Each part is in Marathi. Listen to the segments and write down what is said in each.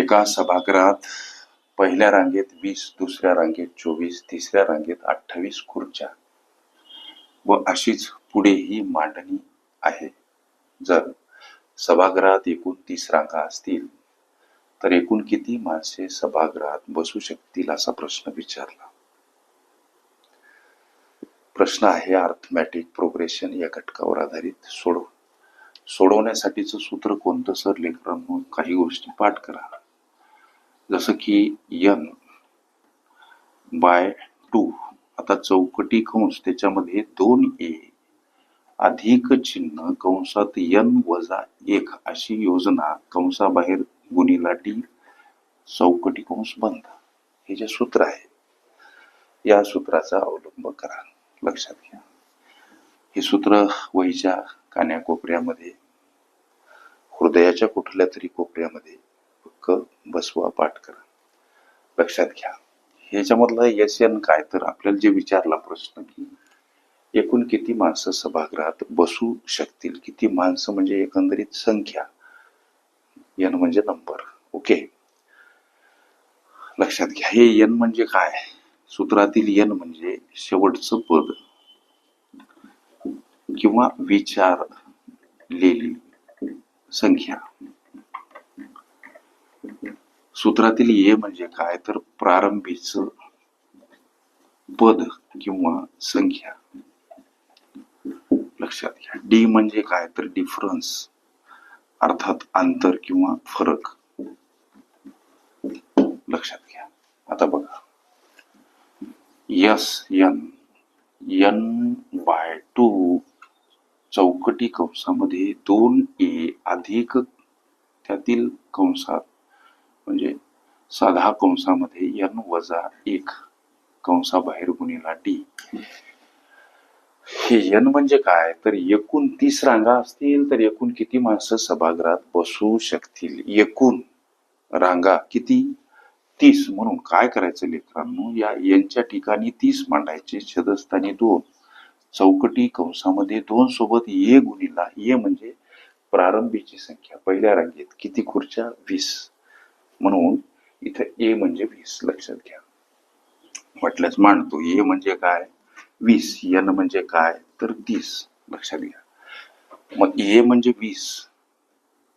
एका सभागृहात पहिल्या रांगेत वीस दुसऱ्या रांगेत चोवीस तिसऱ्या रांगेत अठ्ठावीस खुर्च्या. व अशीच पुढे ही मांडणी आहे. जर सभागृहात एकूण तीस रांगा असतील तर एकूण किती माणसे सभागृहात बसू शकतील असा प्रश्न विचारला? प्रश्न आहे अर्थमॅटिक प्रोग्रेशन या घटकावर आधारित. सोडव. सोडवण्यासाठीचं सूत्र कोणतं सर लेकरांनो काही गोष्टी पाठ करा. जसं की यन बाय टू. आता चौकटी कंस त्याच्यामध्ये दोन ए. अधिक चिन्ह कंसात यन वजा एक अशी योजना कंसाबाहेर गुणीला डी चौकटी कंस बंद. हे जे सूत्र आहे या सूत्राचा अवलंब करा. लक्षात घ्या. हे सूत्र वहीच्या कान्याकोपऱ्यामध्ये हृदयाच्या कुठल्या तरी कोपऱ्यामध्ये क बसवा पाठ करा. लक्षात घ्या. ह्याच्यामधलं यश यन काय? तर आपल्याला जे विचारला प्रश्न की एकूण किती माणसं सभागृहात बसू शकतील? किती माणसं म्हणजे एकंदरीत संख्या? यन म्हणजे नंबर. ओके? लक्षात घ्या. हे यन म्हणजे काय? सूत्रातील यन म्हणजे शेवटचं पद. किंवा विचार संख्या. सूत्रातील ये म्हणजे काय? तर प्रारंभीच पद किंवा संख्या. लक्षात घ्या. डी म्हणजे काय? तर डिफरन्स अर्थात अंतर किंवा फरक. लक्षात घ्या. आता बघा. S N. N by two चौकटी कंसामध्ये दोन ए अधिक त्यातील कंसात म्हणजे साधा कंसामध्ये यन वजा एक कंसाबाहेर गुणिला डी. हे यन म्हणजे काय? तर एकूण तीस रांगा असतील तर एकूण किती माणसं सभागृहात बसू शकतील? एकूण रांगा किती? तीस. म्हणून काय करायचं लेकरांनो? या यांच्या ठिकाणी तीस मांडायचे छदस्थानी दोन. चौकटी कंसामध्ये दोन सोबत ये गुणिला ये म्हणजे प्रारंभीची संख्या. पहिल्या रांगेत किती खुर्च्या? वीस. म्हणून इथं ए म्हणजे वीस. लक्षात घ्या. म्हटल्याच मांडतो ए म्हणजे काय? वीस. एन म्हणजे काय? तर तीस. लक्षात घ्या. मग ए म्हणजे वीस.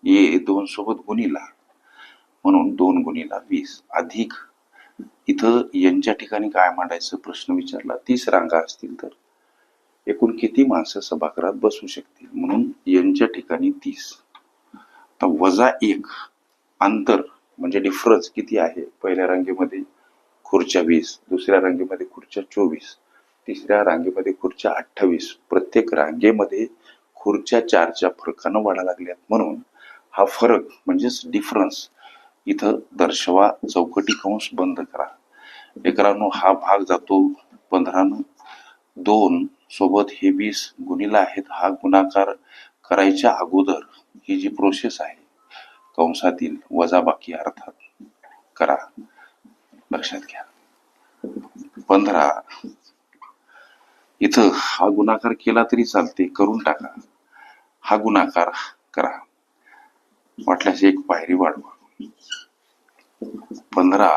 ए दोन सोबत गुणीला. म्हणून दोन गुणीला वीस. अधिक इथं यांच्या ठिकाणी काय मांडायचं? प्रश्न विचारला. तीस रांगा असतील तर. एकूण किती माणसं सभागृहात बसू शकतील? म्हणून यांच्या ठिकाणी तीस. आता वजा एक. अंतर. म्हणजे डिफरन्स किती आहे? पहिल्या रांगेमध्ये खुर्च्या वीस दुसऱ्या रांगेमध्ये खुर्च्या चोवीस तिसऱ्या रांगेमध्ये खुर्च्या अठ्ठावीस. प्रत्येक रांगेमध्ये खुर्च्या चारच्या फरकानं वाढा लागल्यात. म्हणून हा फरक म्हणजेच डिफरन्स इथं दर्शवा चौकटी कंस बंद करा. लेकरांनो हा भाग जातो पंधरानं. दोन सोबत हे वीस गुणिला आहेत. हा गुणाकार करायच्या अगोदर ही जी प्रोसेस आहे कंसातील वजाबाकी अर्थात करा. लक्षात घ्या. पंधरा. इथं हा गुणाकार केला तरी चालते करून टाका. हा गुणाकार करा. वाटल्यास एक पायरी वाढवा. पंधरा.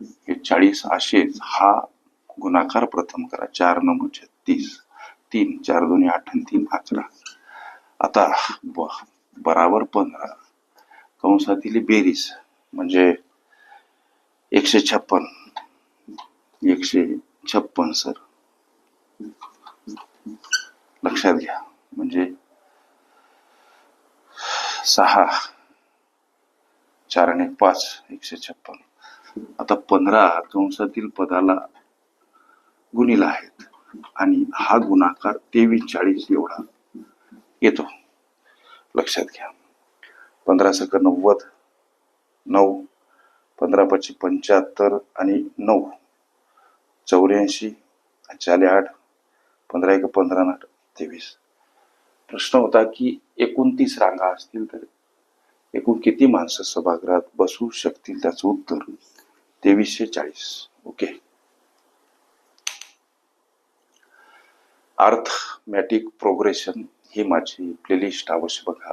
हे चाळीस असेच हा गुणाकार प्रथम करा. चार नऊ छत्तीस म्हणजे तीन चार दोन्ही आठ आणि तीन अकरा. आता बराबर पंधरा. कंसातील बेरीज म्हणजे एकशे छप्पन. एकशे छप्पन सर. लक्षात घ्या. म्हणजे सहा चार आणि एक पाच एकशे छप्पन. आता पंधरा कंसातील पदाला गुणिला आहेत. आणि हा गुणाकार तेवीस चाळीस एवढा येतो. लक्षात घ्या. पंधरा सक नव्वद नऊ पंधरा पाचशे पंच्याहत्तर आणि नऊ चौऱ्याऐंशी चाले आठ पंधरा एक पंधरा आठ तेवीस. प्रश्न होता की एकोणतीस रांगा असतील तर एकूण किती माणसं सभागृहात बसू शकतील त्याचं उत्तर तेवीसशे चाळीस. ओके. अर्थमॅटिक प्रोग्रेशन ही माझी प्लेलिस्ट अवश्य बघा.